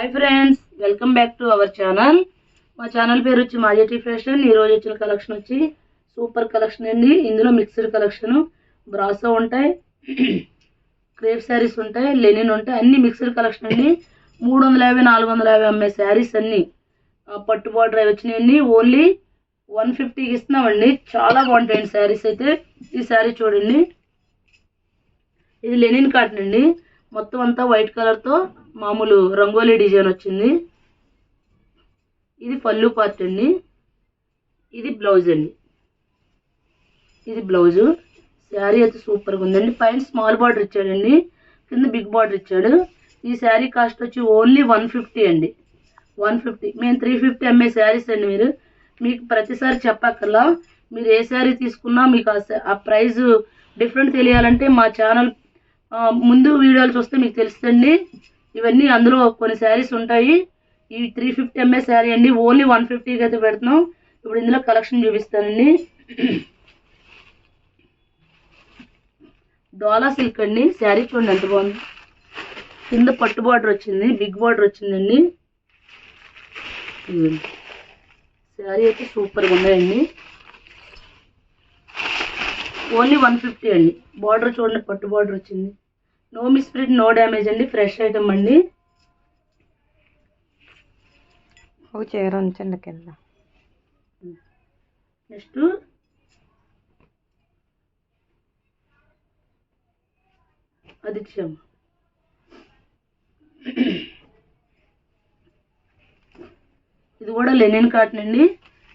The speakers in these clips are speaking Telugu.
Hi friends welcome back to our channel మా ఛానల్ పేరు వచ్చి మాజెటీ ఫ్యాషన్ ఈ రోజు వచ్చిన కలెక్షన్ వచ్చి సూపర్ కలెక్షన్ అండి. ఇందులో మిక్స్డ్ కలెక్షన్ బ్రాసో ఉంటాయి క్రేప్ శారీస్ ఉంటాయి లెనిన్ ఉంటాయి అన్ని మిక్స్డ్ కలెక్షన్ అండి. మూడు వందల యాభై నాలుగు వందల యాభై అమ్మే శారీస్ అన్నీ. పట్టు బార్డర్ అవి వచ్చినాయండి ఓన్లీ వన్ ఫిఫ్టీకి ఇస్తున్నామండి. చాలా బాగుంటాయండి శారీస్ అయితే. ఈ శారీ చూడండి. ఇది లెనిన్ కాటన్ అండి. మొత్తం అంతా వైట్ కలర్తో మామూలు రంగోలీ డిజైన్ వచ్చింది. ఇది పళ్ళు పార్ట్ అండి. ఇది బ్లౌజ్ అండి. ఇది బ్లౌజు. శారీ అయితే సూపర్గా ఉందండి. పైన స్మాల్ బార్డర్ ఇచ్చాడండి. కింద బిగ్ బార్డర్ ఇచ్చాడు. ఈ శారీ కాస్ట్ వచ్చి ఓన్లీ వన్ ఫిఫ్టీ అండి. One fifty. మేము త్రీ ఫిఫ్టీ అమ్మే శారీస్ అండి మీరు. మీకు ప్రతిసారి చెప్పక్కర్లా. మీరు ఏ శారీ తీసుకున్నా మీకు ఆ శా- ఆ ప్రైస్ డిఫరెంట్ తెలియాలంటే మా ఛానల్ ముందు వీడియోలు చూస్తే మీకు తెలుస్తుంది. ఇవన్నీ అందులో కొన్ని శారీస్ ఉంటాయి. ఈ త్రీ ఫిఫ్టీ ఎంఏ శారీ అండి. ఓన్లీ వన్ ఫిఫ్టీకి అయితే పెడుతున్నాం. ఇప్పుడు ఇందులో కలెక్షన్ చూపిస్తానండి డోలా సిల్క్ అండి. శారీ చూడండి ఎంత బాగుంది. కింద పట్టు బార్డర్ వచ్చింది. బిగ్ బార్డర్ వచ్చిందండి. శారీ అయితే సూపర్గా ఉన్నాయండి. ఓన్లీ వన్ ఫిఫ్టీ అండి. బార్డర్ చూడండి పట్టు బార్డర్ వచ్చింది. నో మిస్ప్రింట్ నో డ్యామేజ్ అండి. ఫ్రెష్ ఐటమ్ అండి. ఒక చీర ఉంచండి కింద. నెక్స్ట్ అది ఇచ్చాము ఇది కూడా లెనిన్ కాటన్ అండి.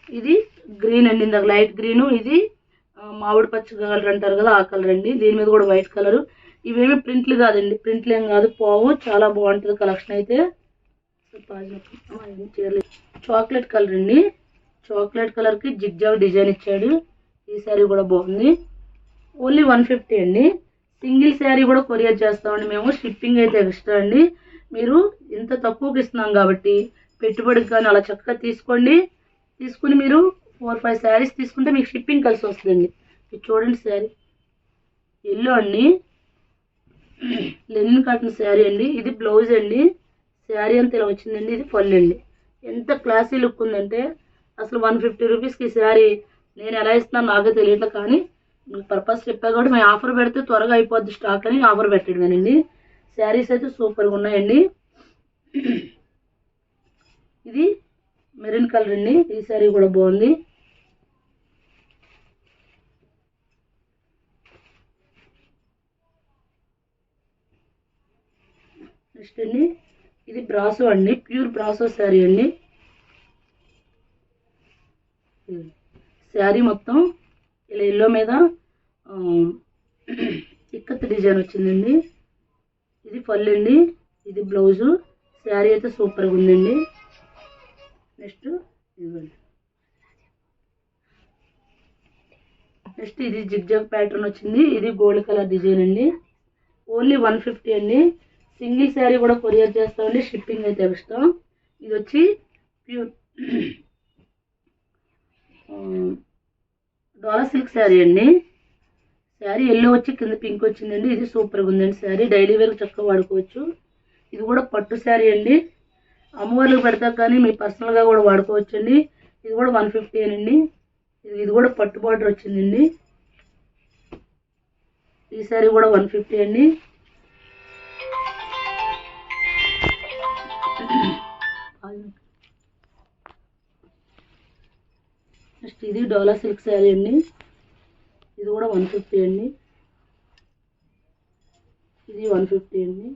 ఇది గ్రీన్ అండి. ఇందాక లైట్ గ్రీన్ ఇది మామిడి పచ్చ కలర్ అంటారు కదా ఆ కలర్ అండి. దీని మీద కూడా వైట్ కలర్ ఇవేమి ప్రింట్లు కాదండి. ప్రింట్లు ఏం కాదు. పోవు చాలా బాగుంటుంది కలెక్షన్ అయితే. చాక్లెట్ కలర్ అండి. చాక్లెట్ కలర్కి జిగ్జాగ్ డిజైన్ ఇచ్చాడు. ఈ శారీ కూడా బాగుంది. ఓన్లీ వన్ ఫిఫ్టీ అండి. సింగిల్ శారీ కూడా కొరియర్ చేస్తామండి మేము. షిప్పింగ్ అయితే ఎక్స్ట్రా అండి. మీరు ఇంత తక్కువకి ఇస్తున్నాం కాబట్టి పెట్టుబడికి కానీ అలా చక్కగా తీసుకోండి. తీసుకుని మీరు ఫోర్ ఫైవ్ శారీస్ తీసుకుంటే మీకు షిప్పింగ్ కలిసి వస్తుందండి. ఇది చూడండి శారీ. ఎల్లో అండి. లెనిన్ కాటన్ శారీ అండి. ఇది బ్లౌజ్ అండి. శారీ అంత ఇలా వచ్చిందండి. ఇది పళ్ళు అండి. ఎంత క్లాసీ లుక్ ఉందంటే అసలు వన్ ఫిఫ్టీ రూపీస్కి శారీ నేను ఎలా ఇస్తున్నాను నాకే తెలియట్లేదు కానీ మీకు పర్పస్ చెప్పా కూడా మేము ఆఫర్ పెడితే త్వరగా అయిపోద్ది స్టాక్ అని ఆఫర్ పెట్టాడండి శారీస్ అయితే సూపర్గా ఉన్నాయండి. ఇది మెరూన్ కలర్ అండి. ఈ శారీ కూడా బాగుంది. నెక్స్ట్ అండి ఇది బ్రాసో అండి ప్యూర్ బ్రాసో శారీ అండి. శారీ మొత్తం ఇలా ఎల్లో మీద ఇక్కత్ డిజైన్ వచ్చిందండి. ఇది పళ్ళు అండి ఇది బ్లౌజు. శారీ అయితే సూపర్గా ఉందండి. నెక్స్ట్ ఇవ్వండి నెక్స్ట్ ఇది జిగ్జాగ్ ప్యాటర్న్ వచ్చింది. ఇది గోల్డ్ కలర్ డిజైన్ అండి. ఓన్లీ వన్ ఫిఫ్టీ అండి. సింగిల్ శారీ కూడా కొరియర్ చేస్తామండి షిప్పింగ్ అయితే ఇస్తాం. ఇది వచ్చి ప్యూర్ డోలా సిల్క్ శారీ అండి. శారీ ఎల్లో వచ్చి కింద పింక్ వచ్చిందండి ఇది సూపర్గా ఉందండి శారీ. డైలీ వేర్ చక్కగా వాడుకోవచ్చు. ఇది కూడా పట్టు శారీ అండి. అమ్మవార్లకు పెడతా కానీ మీ పర్సనల్గా కూడా వాడుకోవచ్చు అండి ఇది కూడా వన్ ఫిఫ్టీ అండి ఇది ఇది కూడా పట్టు బార్డర్ వచ్చిందండి. ఈ శారీ కూడా వన్ ఫిఫ్టీ అండి. నెక్స్ట్ ఇది డోలా సిల్క్ శారీ అండి. ఇది కూడా వన్ ఫిఫ్టీ అండి. ఇది వన్ ఫిఫ్టీ అండి.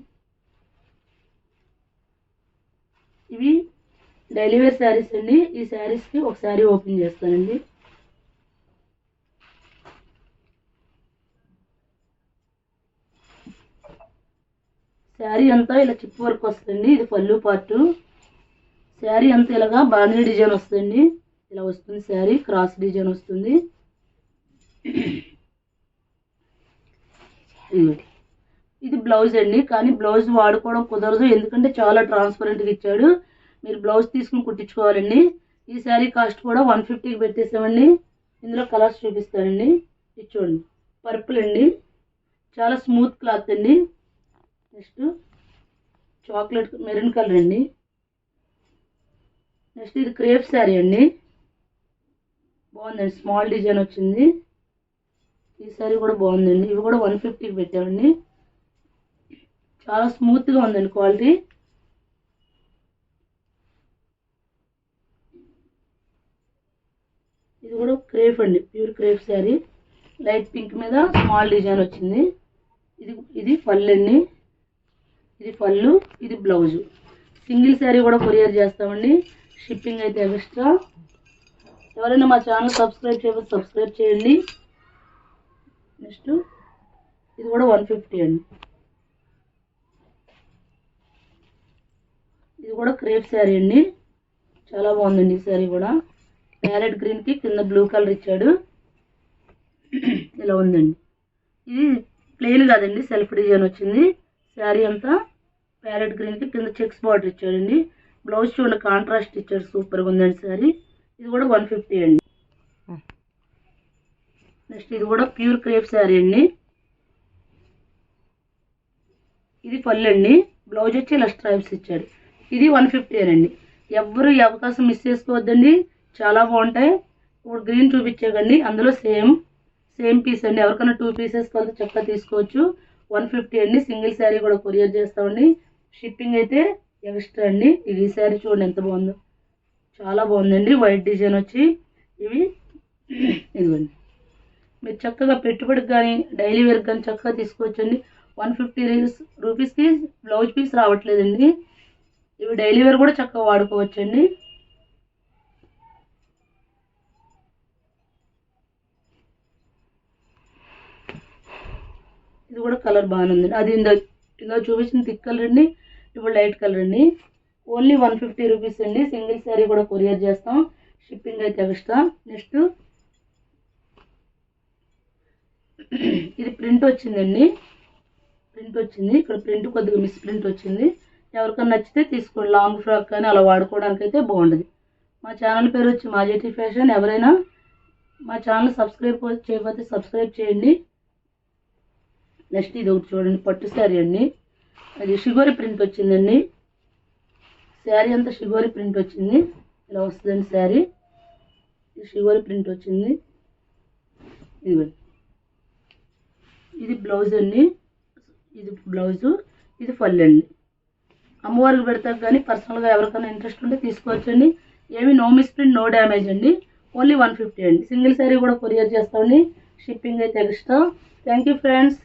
ఇవి డైలీ వేర్ శారీస్ అండి. ఈ శారీస్కి ఒక శారీ ఓపెన్ చేస్తానండి. శారీ అంతా ఇలా చిప్ వర్క్ వస్తుంది ఇది పళ్ళు పార్టు శారీ అంతా ఇలాగా బాంధీ డిజైన్ వస్తుంది ఇలా వస్తుంది శారీ క్రాస్ డిజైన్ వస్తుంది. ఇది బ్లౌజ్ అండి. కానీ బ్లౌజ్ వాడుకోవడం కుదరదు. ఎందుకంటే చాలా ట్రాన్స్పరెంట్గా ఇచ్చాడు. మీరు బ్లౌజ్ తీసుకుని కుట్టించుకోవాలండి. ఈ శారీ కాస్ట్ కూడా వన్ ఫిఫ్టీకి పెట్టేసామండి ఇందులో కలర్స్ చూపిస్తానండి. ఇది చూడండి. పర్పుల్ అండి. చాలా స్మూత్ క్లాత్ అండి. నెక్స్ట్ చాక్లెట్ మెరూన్ కలర్ అండి. నెక్స్ట్ ఇది క్రేప్ శారీ అండి. బాగుందండి. స్మాల్ డిజైన్ వచ్చింది. ఈ శారీ కూడా బాగుందండి. ఇవి కూడా వన్ ఫిఫ్టీకి పెట్టామండి. చాలా స్మూత్గా ఉందండి క్వాలిటీ. ఇది కూడా క్రేప్ అండి. Pure crepe sari. Light pink మీద స్మాల్ డిజైన్ వచ్చింది. ఇది ఇది పల్లెండి ఇది పళ్ళు ఇది బ్లౌజు సింగిల్ శారీ కూడా కొరియర్ చేస్తామండి. షిప్పింగ్ అయితే ఎక్స్ట్రా ఎవరైనా మా ఛానల్ సబ్స్క్రైబ్ చేయకపోతే సబ్స్క్రైబ్ చేయండి. నెక్స్ట్ ఇది కూడా వన్ ఫిఫ్టీ అండి. ఇది కూడా క్రేప్ శారీ అండి. చాలా బాగుందండి ఈ శారీ కూడా. ప్యారెట్ గ్రీన్కి కింద బ్లూ కలర్ ఇచ్చాడు. ఇలా ఉందండి. ఇది ప్లెయిన్ కాదండి సెల్ఫ్ డిజైన్ వచ్చింది. శారీ అంతా ప్యారెట్ గ్రీన్కి కింద చెక్స్ బార్డర్ ఇచ్చాడండి. బ్లౌజ్ చూడండి కాంట్రాస్ట్ ఇచ్చాడు సూపర్గా ఉందండి శారీ. ఇది కూడా వన్ ఫిఫ్టీ అండి. నెక్స్ట్ ఇది కూడా ప్యూర్ క్రేప్ శారీ అండి. ఇది పళ్ళు అండి. బ్లౌజ్ వచ్చి ఇలా స్ట్రైప్స్ ఇచ్చాడు. ఇది వన్ ఫిఫ్టీ అండి ఎవ్వరు ఈ అవకాశం మిస్ చేసుకోవద్దండి. చాలా బాగుంటాయి. ఇప్పుడు గ్రీన్ చూపించేకండి. అందులో సేమ్ సేమ్ పీస్ అండి. ఎవరికైనా టూ పీసెస్ కలిసి చక్కగా తీసుకోవచ్చు. వన్ ఫిఫ్టీ అండి. సింగిల్ శారీ కూడా కొరియర్ చేస్తామండి. షిప్పింగ్ అయితే ఎక్స్ట్రా అండి. ఇది ఈ శారీ చూడండి ఎంత బాగుందో. చాలా బాగుందండి. వైట్ డిజైన్ వచ్చి ఇవి. ఇదిగోండి. మీరు చక్కగా పెట్టుబడికి కానీ డైలీ వేర్కి కానీ చక్కగా తీసుకోవచ్చండి. వన్ ఫిఫ్టీ రూపీస్కి బ్లౌజ్ పీస్ రావట్లేదండి. ఇవి డైలీ వేర్ కూడా చక్కగా వాడుకోవచ్చండి. ఇది కూడా కలర్ బాగానే ఉందండి అది ఇందా ఇందా చూపించిన థిక్ కలర్ అండి. ఇప్పుడు లైట్ కలర్ అండి. ఓన్లీ వన్ ఫిఫ్టీ రూపీస్ అండి. సింగిల్ శారీ కూడా కొరియర్ చేస్తాం. షిప్పింగ్ అయితే ఎక్స్ట్రా. నెక్స్ట్ ఇది ప్రింట్ వచ్చిందండి. ప్రింట్ వచ్చింది. ఇక్కడ ప్రింట్ కొద్దిగా మిస్ ప్రింట్ వచ్చింది. ఎవరికైనా నచ్చితే తీసుకోండి. లాంగ్ ఫ్రాక్ కానీ అలా వాడుకోవడానికి అయితే బాగుంటుంది మా ఛానల్ పేరు వచ్చి మాజేటి ఫ్యాషన్. ఎవరైనా మా ఛానల్ సబ్స్క్రైబ్ చేయకపోతే సబ్స్క్రైబ్ చేయండి. నెక్స్ట్ ఇది ఒకటి చూడండి పట్టు శారీ అండి. అది షుగోరి ప్రింట్ వచ్చిందండి. శారీ అంతా షుగోరి ప్రింట్ వచ్చింది. ఇలా వస్తుందండి శారీ. ఇది షుగోరి ప్రింట్ వచ్చింది. ఇదిగోండి ఇది బ్లౌజ్ అండి. ఇది బ్లౌజు ఇది ఫల్ అండి. అమ్మవారికి పెడతాం కానీ పర్సనల్గా ఎవరికైనా ఇంట్రెస్ట్ ఉంటే తీసుకోవచ్చండి. ఏమి నో మిస్ప్రింట్ నో డ్యామేజ్ అండి. ఓన్లీ వన్ ఫిఫ్టీ అండి. సింగిల్ శారీ కూడా కొరియర్ చేస్తామండి. షిప్పింగ్ అయితే ఎక్స్ట్రా. Thank you friends.